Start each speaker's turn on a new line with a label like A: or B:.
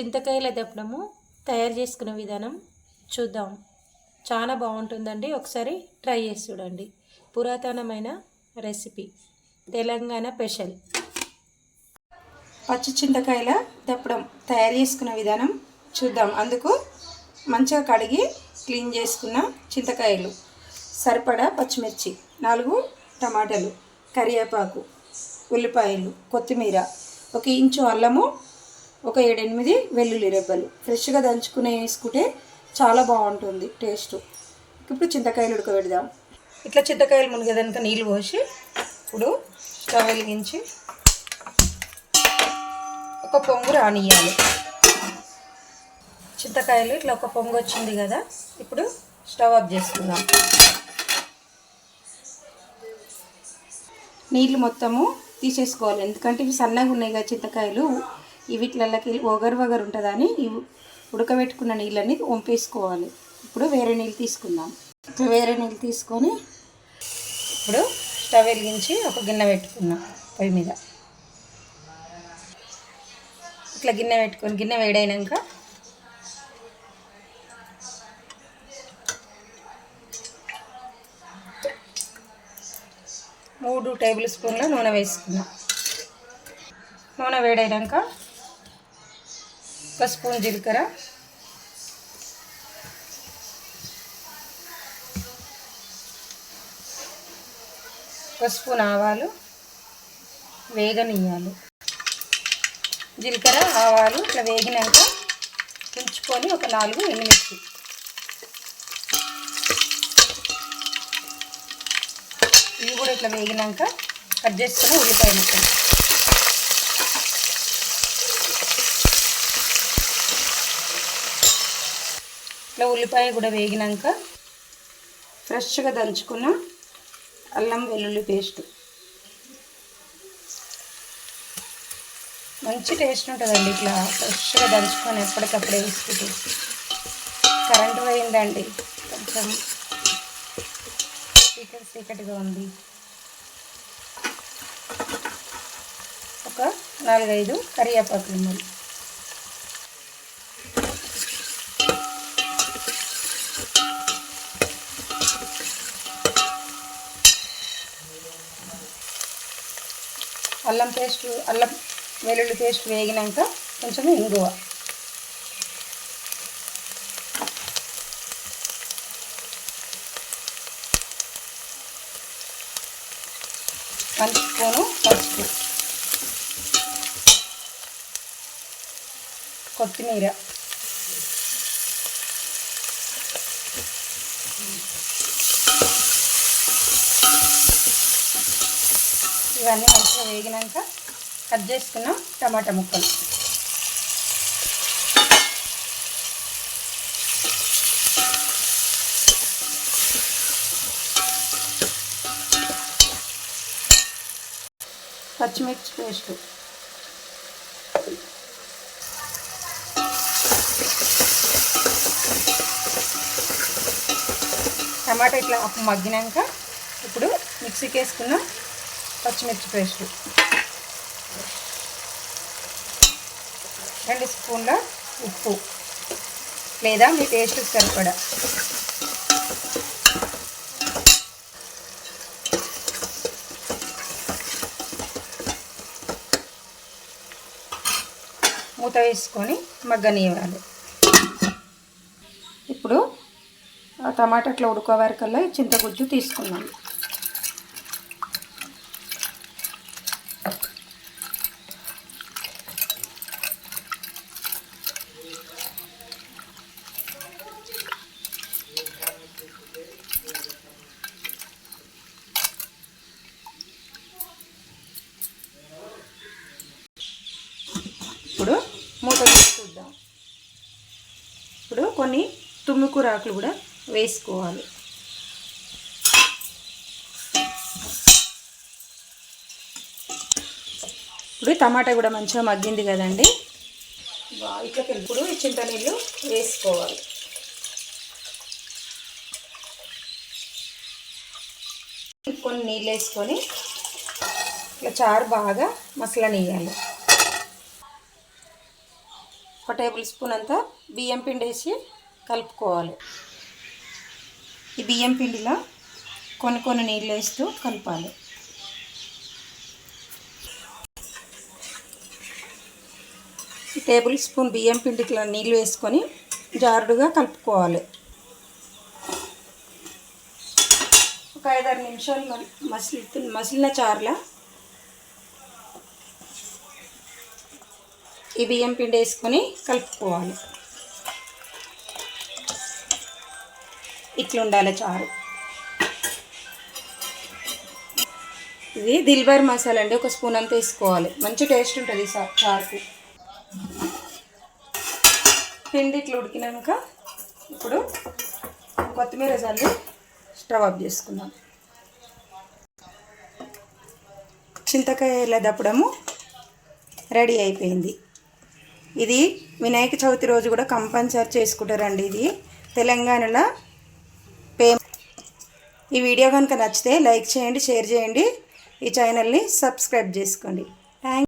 A: చింతకాయల దప్పడము తయారు చేసుకునే విధానం చూద్దాం. చాలా బాగుంటుందండి. ఒకసారి ట్రై చేసి చూడండి. పురాతనమైన రెసిపీ. తెలంగాణ స్పెషల్. పచ్చి చింతకాయల దప్పడం తయారు చేసుకునే విధానం చూద్దాం. అందుకు మంచిగా కడిగి క్లీన్ చేసుకున్న చింతకాయలు. సరిపడా పచ్చిమిర్చి నాలుగు టమాటాలు కరివేపాకు ఉల్లిపాయలు కొత్తిమీర ఒక ఇంచు అల్లము ఒక ఏడెనిమిది వెల్లుల్లి రెబ్బలు. ఫ్రెష్గా దంచుకునే వేసుకుంటే చాలా బాగుంటుంది టేస్ట్. ఇప్పుడు చింతకాయలు ఉడకబెడదాం. ఇట్లా చింతకాయలు మునిగేదానికి నీళ్ళు పోసి ఇప్పుడు స్టవ్ వెలిగించి ఒక పొంగు రానియాలి చింతకాయలు ఇట్లా ఒక పొంగు వచ్చింది కదా ఇప్పుడు స్టవ్ ఆఫ్ చేసుకుందాం. నీళ్ళు మొత్తము తీసేసుకోవాలి. ఎందుకంటే ఇవి సన్నగా ఉన్నాయి కదా చింతకాయలు. ఇవి ఇట్లకి ఒగరు వగరు ఉంటుందని ఉడకబెట్టుకున్న నీళ్ళని వంపేసుకోవాలి. ఇప్పుడు వేరే నీళ్ళు తీసుకుందాం. ఇప్పుడు వేరే నీళ్ళు తీసుకొని ఇప్పుడు స్టవ్ వెలిగించి ఒక గిన్నె పెట్టుకుందాం పొయ్యి మీద. ఇట్లా గిన్నె పెట్టుకొని గిన్నె వేడైనాక మూడు టేబుల్ స్పూన్ల నూనె వేసుకున్నాం నూనె వేడైనాక ఒక స్పూన్ జీలకర్ర. ఒక స్పూన్ ఆవాలు వేగనియ్యాలి జీలకర్ర ఆవాలు ఇట్లా వేగినాక ఉంచుకొని ఒక నాలుగు ఎండుమిర్చి. ఇవి కూడా ఇట్లా వేగినాక కట్ చేసుకుని ఉల్లిపాయ ముక్కలు. ఇట్లా ఉల్లిపాయ కూడా వేగినాక ఫ్రెష్గా దంచుకున్న అల్లం వెల్లుల్లి పేస్ట్. మంచి టేస్ట్ ఉంటుందండి ఇట్లా ఫ్రెష్గా దంచుకొని ఎప్పటికప్పుడు వేసుకుంటూ. కరెంటు పోయిందండి. కొంచెం చీకటి చీకటిగా ఉంది. ఒక నాలుగైదు కరివేపాకు మరి అల్లం పేస్ట్ అల్లం వెల్లుల్లి పేస్ట్ వేగినాక కొంచెం ఇంగువ. వన్ స్పూను పసుపు. కొత్తిమీర. ఇవన్నీ మంచిగా వేగినాక కట్ చేసుకున్న టమాటా ముక్కలు. పచ్చిమిర్చి పేస్ట్. టమాటా ఇట్లా మగ్గినాక ఇప్పుడు మిక్సీకి వేసుకున్న పచ్చిమిర్చి పేస్ట్. రెండు స్పూన్ల ఉప్పు. లేదా మీ టేస్ట్ సరిపడా. మూత వేసుకొని మగ్గనివ్వాలి ఇప్పుడు ఆ ఉడుకోవారి కల్లా చింతగుజ్జు తీసుకున్నాను. ఇప్పుడు మూత చూద్దాం. ఇప్పుడు కొన్ని తుమ్మికూర కూడా వేసుకోవాలి. ఇప్పుడు టమాటా కూడా మంచిగా మగ్గింది కదండి. ఇట్లా ఇట్లకి ఇప్పుడు చింత నీళ్ళు వేసుకోవాలి. కొన్ని నీళ్ళు వేసుకొని ఇట్లా చారు బాగా మసలనియాలి ఒక టేబుల్ స్పూన్ అంతా బియ్యం పిండి వేసి కలుపుకోవాలి. ఈ బియ్యం పిండిలో కొన్ని కొన్ని నీళ్ళు వేస్తూ కలపాలి. టేబుల్ స్పూన్ బియ్యం పిండికి నీళ్ళు వేసుకొని జారుడుగా కలుపుకోవాలి. ఒక ఐదారు నిమిషాలు మసిలి మసిలిన చారులా ఈ బియ్యం పిండి వేసుకొని కలుపుకోవాలి. ఇట్లా ఉండాలి చారు. ఇది దిల్బర్ మసాలా అండి ఒక స్పూన్ అంతా వేసుకోవాలి. మంచి టేస్ట్ ఉంటుంది ఈ సా- పిండి ఇట్లా ఉడికినాక ఇప్పుడు కొత్తిమీర చల్లి స్టవ్ ఆఫ్ చేసుకుందాం. చింతకాయల దప్పడము రెడీ అయిపోయింది. ఇది వినాయక చవితి రోజు కూడా కంపల్సరీ చేసుకుంటారండి ఇది. తెలంగాణలో పే ఈ వీడియో కనుక నచ్చితే లైక్ చేయండి షేర్ చేయండి. ఈ ఛానల్ని సబ్స్క్రైబ్ చేసుకోండి.